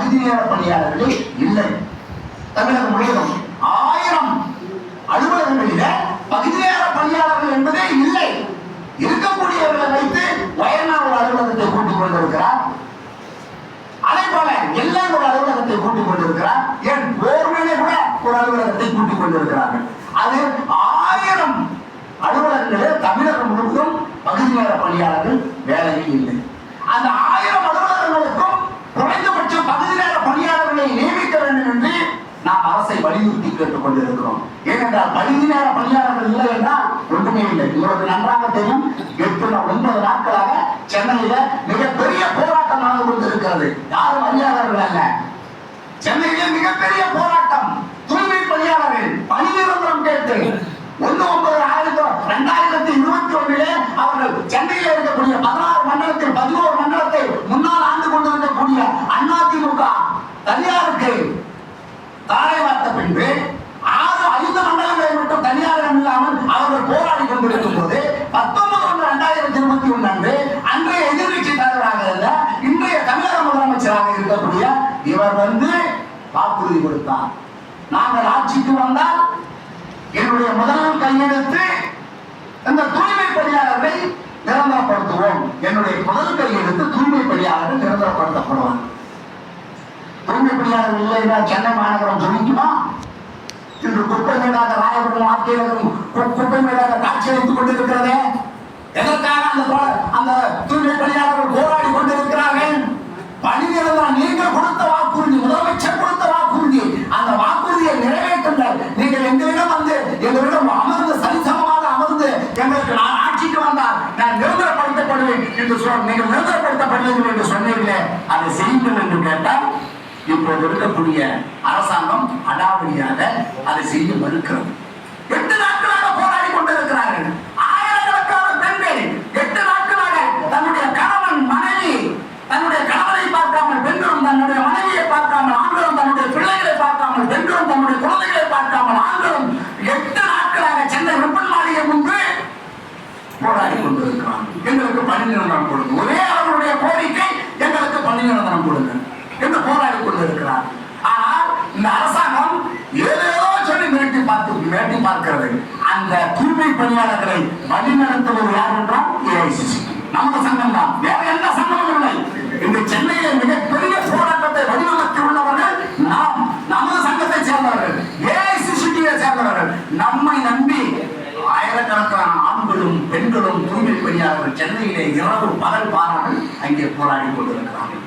பகுதி நேர பணியாளர்களே இல்லை. தமிழகம் முழுவதும் ஆயிரம் அலுவலகங்களில பகுதி நேர பணியாளர்கள் என்பதே இல்லை. இருக்கக்கூடியவர்களை வைத்து வயநாடு ஒரு அலுவலகத்தை கூட்டிக் கொண்டிருக்கிறார். அதே போல எல்லாம் ஒரு அலுவலகத்தை கூட்டிக் கொண்டிருக்கிறார் என் போர்மேலே கூட ஒரு அலுவலகத்தை கூட்டிக் கொண்டிருக்கிறார்கள் அது ஆயிரம் அலுவலகங்களில் தமிழகம் முழுவதும் பகுதி நேர பணியாளர்கள் வேலையில் இல்லை அந்த ஆயிரம் அலுவலகங்களுக்கும் குறைந்தபட்சம் பகுதி நேர பணியாளர்களை நியமிக்க வேண்டும் என்று நாம் அரசை வலியுறுத்தி கேட்டுக் கொண்டிருக்கிறோம் ஏனென்றால் பகுதி நேர பணியாளர்கள் இல்லை என்றால் ஒன்றுமே இல்லை. உங்களுக்கு நன்றாக தெரியும் எட்டு ஒன்பது நாட்களாக சென்னையில மிகப்பெரிய போராட்டம் நடந்து கொண்டிருக்கிறது. யாரும் பணியாளர்கள் அல்ல. சென்னையில மிகப்பெரிய போராட்டம். தூய்மை பணியாளர்கள் பணி நிரந்தரம் கேட்டு. ஒன்று ஒன்பது ஆயிரத்தி ரெண்டாயிரத்தி இருபத்தி ஒன்றிலே அவர்கள் சென்னையில் இருக்கக்கூடிய ரெண்டாயிரத்தி அன்றைய எதிர்கட்சி தலைவராக இருந்த இன்றைய தமிழக முதலமைச்சராக இருக்கக்கூடிய இவர் வந்து வாக்குறுதி கொடுத்தார். நாங்கள் ஆட்சிக்கு வந்தால் என்னுடைய முதல் கையெழுத்து இந்த தூய்மை பணியாளர்களை நிரந்தரப்படுத்துவோம். என்னுடைய முதல் கையெழுத்து தூய்மை பணியாளர்கள் நிரந்தரப்படுத்தப்படுவார் தூய்மை பணியாளர்கள் இல்லைன்னா சென்னை மாநகரம் சொல்லிக்குமா இன்று குப்பை மேடாக ராயபுரம் ஆட்சியர்களும் குப்பை மேடாக காட்சி அளித்துக் கொண்டிருக்கிறதே. எதற்காக அந்த அந்த தூய்மை பணியாளர்கள் போராடி கொண்டிருக்கிறார்கள்? பணி நீங்கள் கொடுத்த வாக்குறுதி முதலமைச்சர் கொடுத்த வாக்குறுதி அந்த வாக்குறுதியை நிறைவேற்றுங்கள். நீங்கள் எங்களிடம் வந்து எங்களிடம் அமர்ந்து சரிசமமாக அமர்ந்து எங்களுக்கு நான் ஆட்சிக்கு வந்தால் நான் நிரந்தரப்படுத்தப்படுவேன் என்று சொல் நீங்கள் நிரந்தரப்படுத்தப்படுவீர்கள் என்று சொன்னீர்களே அதை செய்யுங்கள் என்று கேட்டால் இப்போது இருக்கக்கூடிய அரசாங்கம் அடாவடியாக அதை செய்ய மறுக்கிறது எட்டு நாட்களாக போராடி கொண்டிருக்கிறார்கள் ஆயிரக்கணக்கான பெண்கள் எட்டு நாட்களாக தன்னுடைய கணவன் மனைவி தன்னுடைய கணவனை பார்க்காமல் பெண்களும் தன்னுடைய மனைவியை பார்க்காமல் ஆண்களும் தன்னுடைய பிள்ளைகளை நம்முடைய குழந்தைகளை பார்க்காமல் ஆண்களும் எட்டு நாட்களாக சென்னை வெப்பன் மாளிகை முன்பு போராடி கொண்டிருக்கிறான். எங்களுக்கு பணி நிரந்தரம் கொடுங்க. ஒரே அவர்களுடைய கோரிக்கை எங்களுக்கு பணி நிரந்தரம் கொடுங்க என்று போராடி கொண்டிருக்கிறார். ஆனால் இந்த அரசாங்கம் ஏதேதோ சொல்லி மிரட்டி பார்த்து மிரட்டி பார்க்கிறது. அந்த தூய்மை பணியாளர்களை வழிநடத்துவது யார் என்றால் ஏஐசிசி. நமது சங்கம் தான். வேற எந்த சங்கமும் இல்லை. இந்த சென்னையில மிகப்பெரிய போராட்டத்தை வடிவமைத்து உள்ளவர்கள் நாம். ஆயிரக்கணக்கான ஆண்களும் பெண்களும் தூய்மை பணியாளர்கள் சென்னையிலே இரவு பகல் பாராமல் அங்கே போராடி கொண்டிருக்கிறார்கள்.